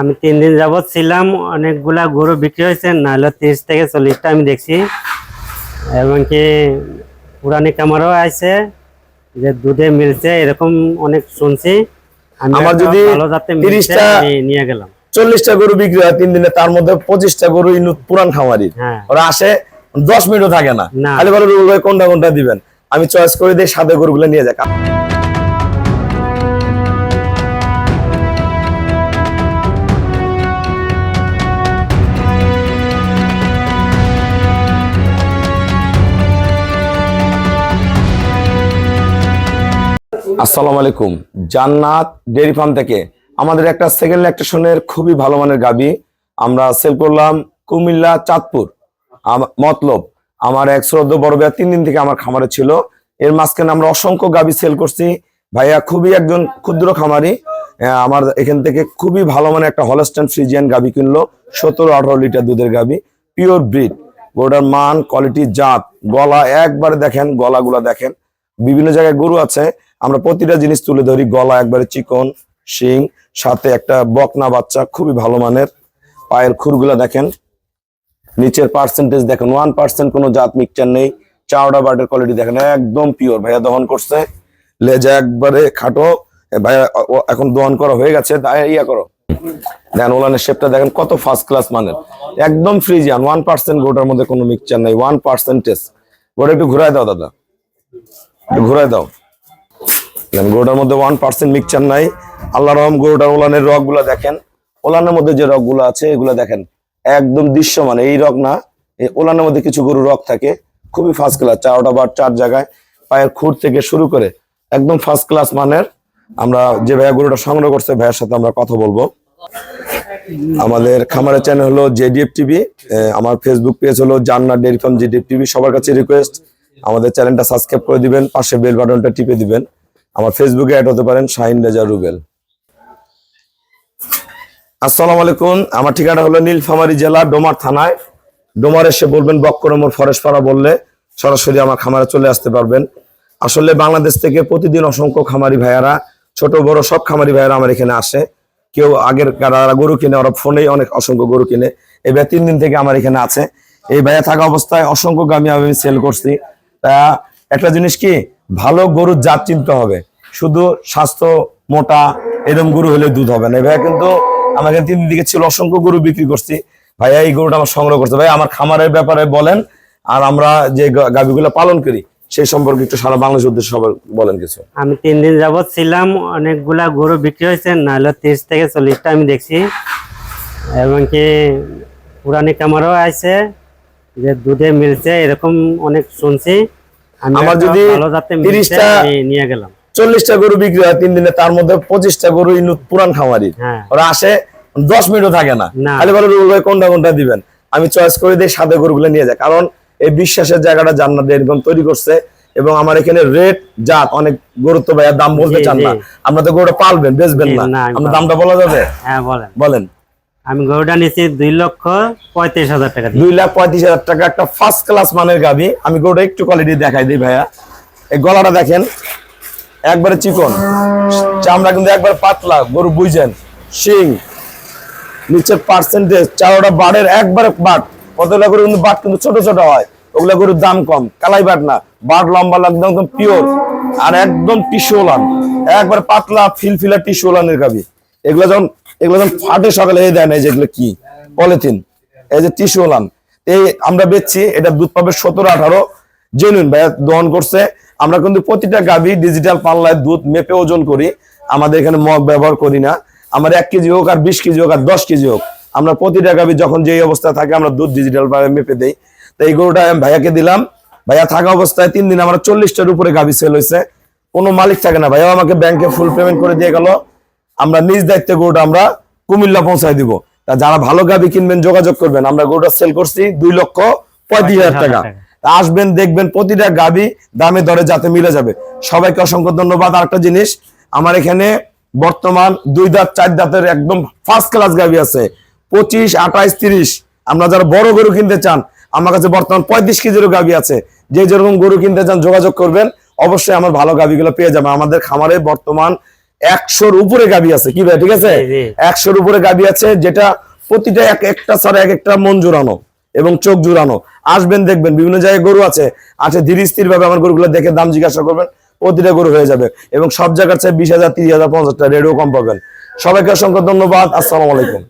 আমি তিন দিন যাবত ছিলাম অনেকগুলা গরু বিক্রি হয়েছে নাহলে তিরিশ থেকে চল্লিশটা আমি দেখছি। এবং কি পুরানি কামারও আছে যে দুধে মিলছে এরকম অনেক শুনছি। আমি আমার একটা যদি ভালো জাতে মিলছে 30টা আমি নিয়ে গেলাম। চল্লিশটা গরু বিক্রি হয় তিন দিনে তার মধ্যে পঁচিশটা গরু পুরান খামারির। হ্যাঁ। ওরা আসে দশ মিনিটও থাকে না। না। খালি বলে কোনটা কোনটা দিবেন? আমি চয়েস করে দিই সাদা গরুগুলো নিয়ে যাক। আসসালামু আলাইকুম। জান্নাত ডেয়ারি ফার্ম থেকে আমাদের একটা সেকেন্ড ল্যাকটেশনের খুবই ভালো মানের গাবি আমরা সেল করলাম কুমিল্লা চাঁদপুর। মতলব, আমার এক শ্রদ্ধ বড় ভাইয়া তিন দিন থেকে আমার খামারে ছিল। এর মাঝখানে আমরা অসংখ্য গাবি সেল করছি। ভাইয়া খুবই একজন ক্ষুদ্র খামারি। আমার এখান থেকে খুবই ভালো মানে একটা হলস্টাইন ফ্রিজিয়ান গাবি কিনলো, সতেরো আঠারো লিটার দুধের গাবি পিওর ব্রিড গরুটার মান কোয়ালিটি জাত, গলা একবারে দেখেন, গলাগুলা দেখেন। বিভিন্ন জায়গায় গরু আছে আমরা প্রতিটা জিনিস তুলে ধরি, গলা একবারে চিকন, শিং, সাথে একটা বকনা বাচ্চা, খুবই ভালো মানের। পায়ের খুরগুলা দেখেন। নিচের পার্সেন্টেজ দেখেন ওয়ান পার্সেন্ট কোনো জাত মিক্সচার নেই। চাওড়া বাটের কোয়ালিটি দেখেন, একদম পিওর ভাইয়া দহন করছে। লেজা একবারে খাটো। ভাইয়া এখন দহন করা হয়ে গেছে ইয়া করো। দেখেন ওলানের শেপটা দেখেন, কত ফার্স্ট ক্লাস মানের। একদম ফ্রিজিয়ান ওয়ান পার্সেন্ট গোটার মধ্যে কোনো মিক্সচার নেই ওয়ান পার্সেন্টেজ গোটা একটু ঘুরাই দাও, দাদা। একটু ঘুরাই দাও। দেখেন, গরুটার মধ্যে ওয়ান পার্সেন্ট মিক্সচার নাই। আল্লাহ রহম গরুটার ওলানের রকগুলা দেখেন। ওলানের মধ্যে যে রকগুলো আছে, এগুলা দেখেন, একদম দৃশ্যমান। এই রক না ওলানের মধ্যে কিছু গরু রক থাকে, খুবই ফার্স্ট ক্লাস চারটা বার চার জায়গায় পায়ের খুঁড় থেকে শুরু করে একদম ফার্স্ট ক্লাস মানের। আমরা যে ভাইয়া গরুটা সংগ্রহ করছে, ভাইয়ের সাথে আমরা কথা বলব। আমাদের খামারের চ্যানেল হলো জেডিএফ টিভি। আমার ফেসবুক পেজ হলো জান্নার ডেয়ারি ফার্ম জেডিএফ টিভি। সবার কাছে রিকোয়েস্ট আমাদের চ্যানেলটা সাবস্ক্রাইব করে দিবেন, পাশে বেল বাটনটা টিপে দিবেন। আমার ফেসবুকে অ্যাড হতে পারেন শাহিন রেজা রুবেল। আসসালামু আলাইকুম, আমার ঠিকানা হলো নীলফামারী জেলা, ডোমার থানায়। ডোমার এসে বলবেন বক্করমর ফরেস্ট পাড়া বললে সরাসরি আমার খামারে চলে আসতে পারবেন। আসলে বাংলাদেশ থেকে প্রতিদিন অসংখ্য খামারি ভাইয়ারা, ছোট, বড় সব খামারি ভাইয়ারা আমার এখানে আসে। কেউ আগের যারা গরু কিনে, ওরা ফোনেই অনেক অসংখ্য গরু কিনে। এই ভাইয়া তিন দিন থেকে আমার এখানে আছে। এই ভাইয়া থাকা অবস্থায় অসংখ্য গামি আমি সেল করছি। তা একটা জিনিস কি ভালো গরুর জাত চিনতে হবে। শুধু স্বাস্থ্য মোটা এরকম গরু হলে দুধ হবে না। ভাইয়া কিন্তু এখানে তিন দিকে ছিল, অসংখ্য গরু বিক্রি করছি। ভাইয়া এই গরুটা আমার সংগ্রহ করছে। ভাই আমার খামারের ব্যাপারে বলেন, আর আমরা যে গাভীগুলো পালন করি, সেই সম্পর্কে একটু সারা বাংলাদেশ উদ্দেশ্যে সবাই বলেন কিছু। আমি তিন দিন যাবত ছিলাম, অনেকগুলা গরু বিক্রি হয়েছে, নাহলে তিরিশ থেকে চল্লিশটা আমি দেখছি। এবং কি পুরানি কামারও আছে, যে দুধে মিলছে, এরকম অনেক শুনছি। আমার যদি ভালো জাতে মিলছে 30টা আমি নিয়ে গেলাম। চল্লিশটা গরু বিক্রি হয় তিন দিনে তার মধ্যে পঁচিশটা গরু পুরান খামারির হ্যাঁ। ওরা আসে দশ মিনিটও থাকে না। খালি বলে রুল ভাই কোনটা কোনটা দিবেন? আমি চয়েস করে দিই সাদা গরুগুলো নিয়ে যায়। কারণ এই বিশ্বাসের জায়গাটা জান্নাত এরকম তৈরি করছে এবং আমার এখানে রেট জাত অনেক গুরুত্ব ভাইয়া দাম বলতে চান না। আপনার তো গরুটা পালবেন বেচবেন না। আপনার দামটা বলা যাবে? হ্যাঁ বলেন। বলেন। আমি গরুটা নিয়েছি দুই লক্ষ পঁয়ত্রিশ হাজার টাকা দুই লাখ পঁয়ত্রিশ হাজার টাকা একটা ফার্স্ট ক্লাস মানের গাবি আমি গরুটা একটু কোয়ালিটি দেখাই দিই ভাইয়া। এই গলাটা দেখেন, একবারে চিকন। চামড়া কিন্তু একবার পাতলা, গরু বুঝছেন শিং, নিচের পার্সেন্টেজ চারোটা বাড়ের একবারে বাট। কতগুলা গরু কিন্তু বাট কিন্তু ছোট ছোট হয়। ওগুলা গরুর দাম কম, কালাই বাট না। বাট লম্বা একদম একদম পিওর আর একদম টিসু ওলান। একবার পাতলা ফিলফিলা টিসু ওলানের গাবি এগুলো যখন এগুলো ফাটে সকালে, এই দেয় না যেগুলো কি? পলিথিন। এই যে টিসুলান এই আমরা বেচছি, এটা দুধ পাবে সতেরো, আঠারো। জেনুইন ভাইয়া, দহন করছে। আমরা কিন্তু প্রতিটা গাভী ডিজিটাল পাল্লায় দুধ মেপে ওজন করি। আমাদের এখানে মগ ব্যবহার করি না। আমার এক কেজি হোক আর বিশ কেজি হোক আর দশ কেজি হোক, আমরা প্রতিটা গাভী যখন যেই অবস্থা থাকে, আমরা দুধ ডিজিটাল মেপে দেই। তো এই গরুটা আমি ভাইয়াকে দিলাম। ভাইয়া থাকা অবস্থায় তিন দিন আমরা চল্লিশটার উপরে গাভী সেল হয়েছে কোনো মালিক থাকে না। ভাইয়া আমাকে ব্যাংকে ফুল পেমেন্ট করে দিয়ে গেল। আমরা নিজ দায়িত্বে গরুটা আমরা কুমিল্লা পৌঁছায় দিব। তা যারা ভালো গাভী কিনবেন যোগাযোগ করবেন আমরা গরুটা সেল করছি দুই লক্ষ পঁয়ত্রিশ হাজার টাকা। আসবেন দেখবেন প্রতিটা গাবি দামে দরে যাতে মিলে যাবে। সবাইকে অসংখ্য ধন্যবাদ। আরেকটা জিনিস আমার এখানে বর্তমান দুই দাঁত চার দাঁতের একদম ফার্স্ট ক্লাস গাবি আছে। পঁচিশ আঠাইশ তিরিশ। আমরা যারা বড় গরু কিনতে চান আমার কাছে বর্তমান পঁয়ত্রিশ কেজিরও গাবি আছে। যে যেরকম গরু কিনতে চান যোগাযোগ করবেন। অবশ্যই আমার ভালো গাবিগুলো পেয়ে যাবে আমাদের খামারে বর্তমান একশোর উপরে গাবি আছে। কি ভাই ঠিক আছে। একশোর উপরে গাবি আছে যেটা প্রতিটা এক একটা ছাড়া এক একটা মন জোরানো এবং চোখ জোরানো আসবেন দেখবেন বিভিন্ন জায়গায় গরু আছে। আছে ধীরে স্থির ভাবে আমার গরুগুলো দেখে দাম জিজ্ঞাসা করবেন প্রতিটা গরু হয়ে যাবে। এবং সব জায়গার চেয়ে বিশ হাজার তিরিশ হাজার পঞ্চাশ টাকা রেডিও কম পাবেন। সবাইকে অসংখ্য ধন্যবাদ আসসালামু আলাইকুম।